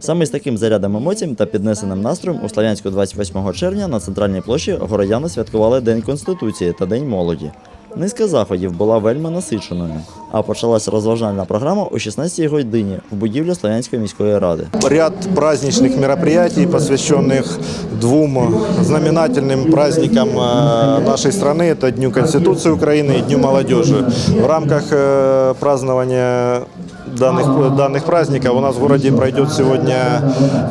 Саме з таким зарядом емоцій та піднесеним настроєм у Слов'янську 28 червня на центральній площі городяни святкували День Конституції та День молоді. Низка заходів була вельми насиченою, а почалася розважальна програма о 16 годині в будівлі Слов'янської міської ради. Ряд праздничных мероприятий, посвященных двум знаменательным праздникам э, нашей страны. Это Дню Конституции Украины и Дню молодежи. В рамках э, празднования данных, данных праздников у нас в городе пройдет сегодня,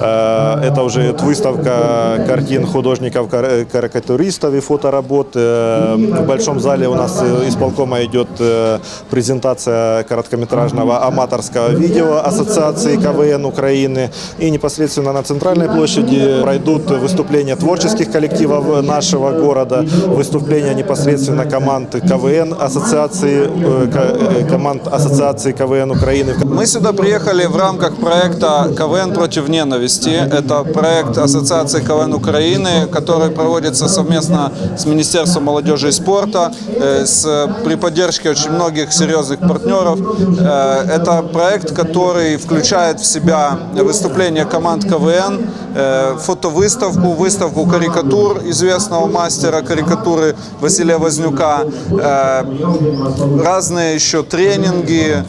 э, это уже выставка картин художников-карикатуристов и фоторабот. Э, В Большом зале у нас э, исполкома идет э, презентация короткометражного аматорского видео Ассоциации КВН Украины. И непосредственно на центральной площади пройдут выступления творческих коллективов нашего города, выступления непосредственно команд КВН Ассоциации, э, ко- э, команд Ассоциации КВН Украины. Мы сюда приехали в рамках проекта КВН против ненависти. Это проект Ассоциации КВН Украины, который проводится совместно с Министерством молодежи и спорта, э, с, при поддержке очень многих серьезных партнеров. Э, Это проект, который включает в себя выступления команд КВН, э, фотовыставку, выставку карикатур известного мастера карикатуры Василия Вознюка, разные еще тренинги,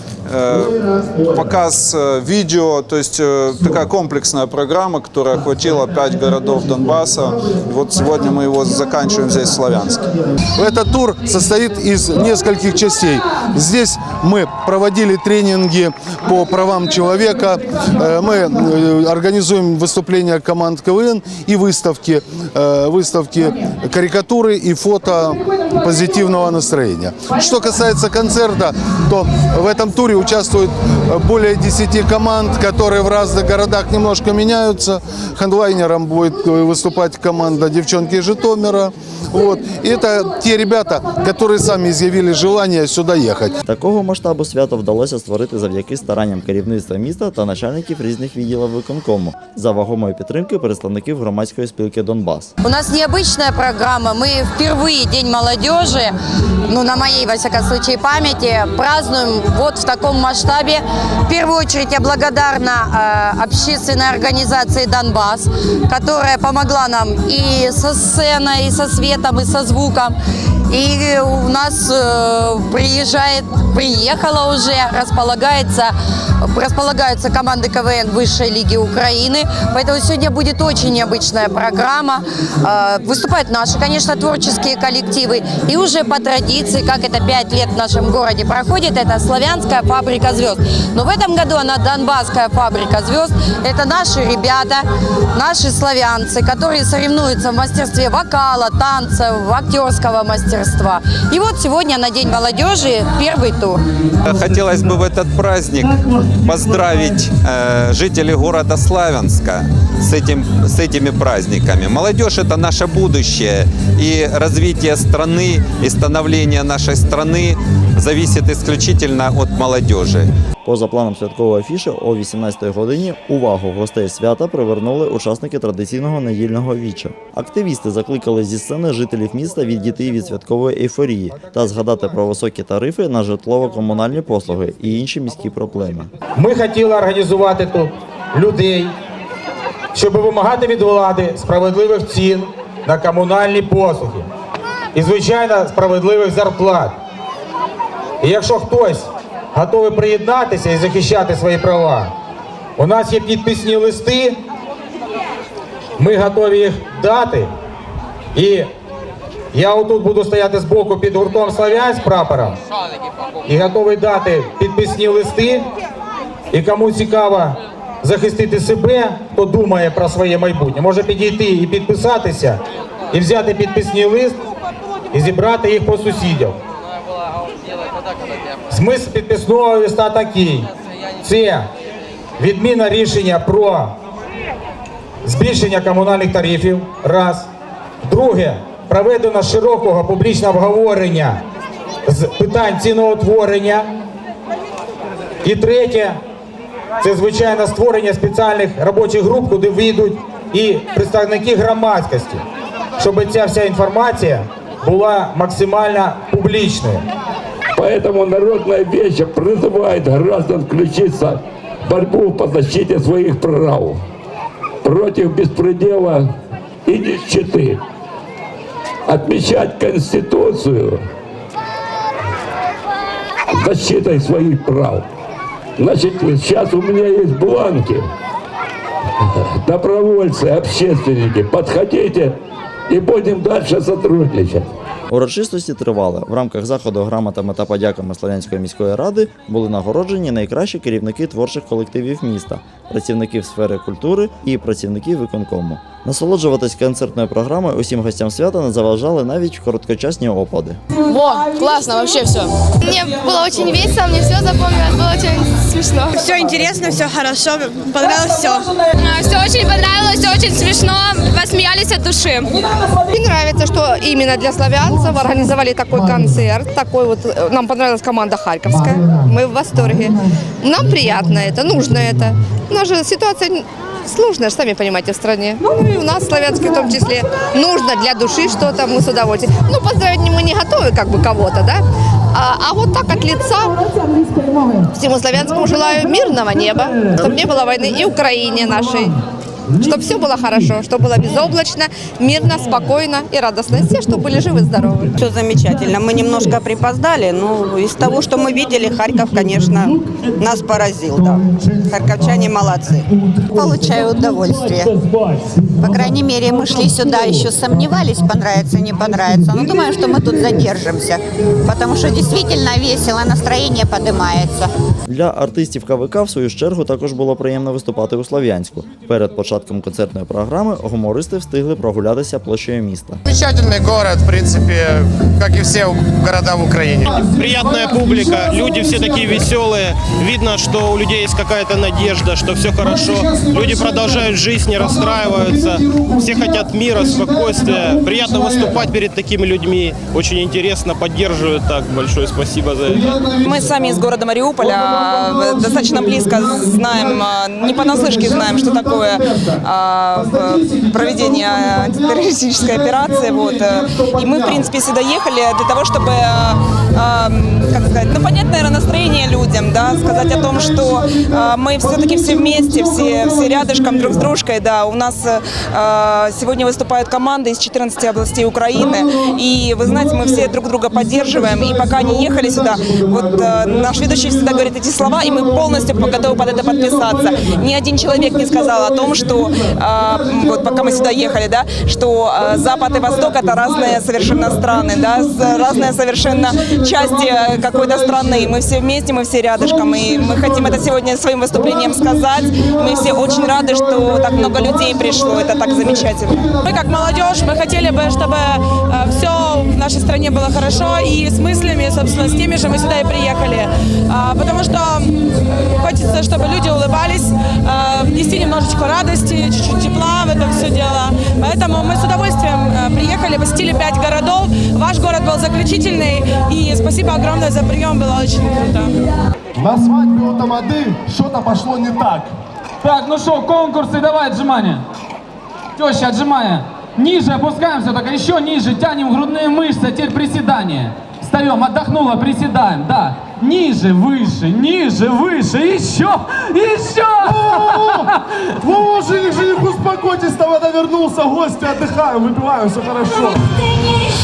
показ э, видео, то есть э, такая комплексная программа, которая охватила пять городов Донбасса. И вот сегодня мы его заканчиваем здесь, в Славянске. Этот тур состоит из нескольких частей. Здесь мы проводили тренинги по правам человека, э, мы организуем выступления команд КВН и выставки, выставки карикатуры и фото позитивного настроения. Что касается концерта, то в этом туре участвуют более 10 команд, которые в разных городах немножко меняются. Хендлайнером будет э, выступать команда «Девчонки из Житомира». Вот. И это те ребята, которые сами изъявили желание сюда ехать. Такого масштабу свято вдалося створити завдяки старанням керівництва міста та начальників різних відділів виконкому за вагомої підтримки представників громадської спілки Донбас. У нас необычная программа. Мы впервые День молодежи, ну, на моей, во всяком случае, памяти, празднуем вот в таком масштабе. В первую очередь я благодарна э, общественной организации «Донбасс», которая помогла нам и со сценой, и со светом, и со звуком. И у нас э, приезжает, приехала уже, располагается, располагаются команды КВН высшей лиги Украины. Поэтому сегодня будет очень необычная программа. Э, Выступают наши, конечно, творческие коллективы. И уже по традиции, как это пять лет в нашем городе проходит, это славянская фабрика звезд. Но в этом году она Донбасская фабрика звезд. Это наши ребята, наши славянцы, которые соревнуются в мастерстве вокала, танцев, актерского мастерства. И вот сегодня на День молодежи первый тур. Хотелось бы в этот праздник поздравить э, жителей города Славянска с, этим, с этими праздниками. Молодежь – это наше будущее, и развитие страны и становление нашей страны зависит исключительно от молодежи. Поза планом святкової афіши о 18-й годині увагу гостей свята привернули учасники традиційного недільного віча. Активісти закликали зі сцени жителів міста відійти від святкової ейфорії та згадати про високі тарифи на житлово-комунальні послуги і інші міські проблеми. Ми хотіли організувати тут людей, щоб вимагати від влади справедливих цін на комунальні послуги і, звичайно, справедливих зарплат. І якщо хтось готовий приєднатися і захищати свої права, у нас є підписні листи, ми готові їх дати. І я отут буду стояти збоку під гуртом Славянськ прапором і готовий дати підписні листи. І кому цікаво захистити себе, хто думає про своє майбутнє, може підійти і підписатися, і взяти підписний лист і зібрати їх по сусідів. Смисл підписного листа такий: це відміна рішення про збільшення комунальних тарифів. Раз. Друге, проведено широкого публічного обговорення з питань ціноутворення. І третє, це звичайно створення спеціальних робочих груп, куди вийдуть і представники громадськості, щоб ця вся інформація була максимально публічною. Поэтому народная веча призывает граждан включиться борьбу по защите своих прав против беспредела и нищеты. Отмечать Конституцию защитой своих прав. Значит, сейчас у меня есть бланки. Добровольцы, общественники, подходите и будем дальше сотрудничать. Урочистості тривали. В рамках заходу грамотами та подяками Слов'янської міської ради були нагороджені найкращі керівники творчих колективів міста, працівників сфери культури і працівників виконкому. Насолоджуватись концертною програмою усім гостям свята не заважали навіть короткочасні опади. Во, классно, вообще все. Мне было очень весело, мне все запомнилось, было очень смешно. Все интересно, все хорошо, понравилось все. Все очень понравилось, все очень смешно, посмеялись от души. Мне нравится, что именно для славянцев организовали такой концерт. Такой вот э, нам понравилась команда Харьковская. Мы в восторге. Нам приятно это, нужно это. У нас же ситуация сложная, сами понимаете, в стране. Ну и у нас, славянской в том числе, нужно для души что-то, мы с удовольствием. Ну, поздравить мы не готовы как бы кого-то, да? А, а вот так от лица всему славянскому желаю мирного неба, чтобы не было войны и Украине нашей. Чтобы все было хорошо, чтобы было безоблачно, мирно, спокойно и радостно. И все, чтобы были живы и здоровы. Все замечательно. Мы немножко припоздали, но из того, что мы видели, Харьков, конечно, нас поразил. Да. Харьковчане молодцы. Получаю удовольствие. По крайней мере, мы шли сюда, еще сомневались, понравится, не понравится. Но думаю, что мы тут задержимся, потому что действительно весело, настроение поднимается. Для артистів КВК, в свою чергу, також було приємно виступати у Слов'янську. Перед початком концертної програми гумористи встигли прогулятися площею міста. Замечательный город, в принципе, как и все города в Украине. приятная публика, люди все такие веселые. Видно, что у людей есть какая-то надежда, что все хорошо. Люди продолжают жизнь, не расстраиваются. Все хотят мира, спокойствия. Приятно выступать перед такими людьми. Очень интересно, поддерживают так. Большое спасибо за это. Мы сами из города Мариуполя э, достаточно близко знаем, э, не понаслышке знаем, что такое в- проведение антитеррористической операции. Вот. И мы, в принципе, сюда ехали для того, чтобы э, э, как сказать, ну, понять, наверное, настроение людям, да, сказать о том, что мы все-таки все вместе, все, все рядышком друг с дружкой, да, у нас сегодня выступают команды из 14 областей Украины, и, вы знаете, мы все друг друга поддерживаем, и пока не ехали сюда, вот э, наш ведущий всегда говорит эти слова, и мы полностью готовы под это подписаться. Ни один человек не сказал о том, что, э, вот пока мы сюда ехали, да, что э, Запад и Восток это разные совершенно страны, да, разные совершенно части э, какой-то страны. Мы все вместе, мы все рядышком, и мы хотим это сегодня своим выступлением сказать. Мы все очень рады, что так много людей пришло, это так замечательно. Мы как молодежь, мы хотели бы, чтобы все в нашей стране было хорошо и с мыслями, собственно, с теми же мы сюда и приехали. А, Потому что хочется, чтобы люди улыбались, немножечко радости, чуть-чуть тепла в это все дело. Поэтому мы с удовольствием э, приехали, посетили пять городов. Ваш город был заключительный, и спасибо огромное за прием, было очень круто. На свадьбе у Тамады что-то пошло не так. Так, ну что, конкурсы, давай отжимания. Теща, отжимания. Ниже опускаемся, только еще ниже, тянем грудные мышцы, теперь приседание. Встаем, отдохнула, приседаем, да. Ниже, выше, ниже, выше, еще, еще. О, жених, жених, успокойтесь, Тамада вернулся, гости, отдыхаем, выпиваем, все хорошо.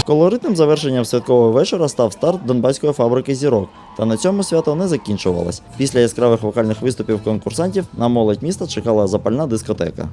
Колоритним завершенням святкового вечора став старт Донбаської фабрики зірок. Та на цьому свято не закінчувалось. Після яскравих вокальних виступів конкурсантів на молодь міста чекала запальна дискотека.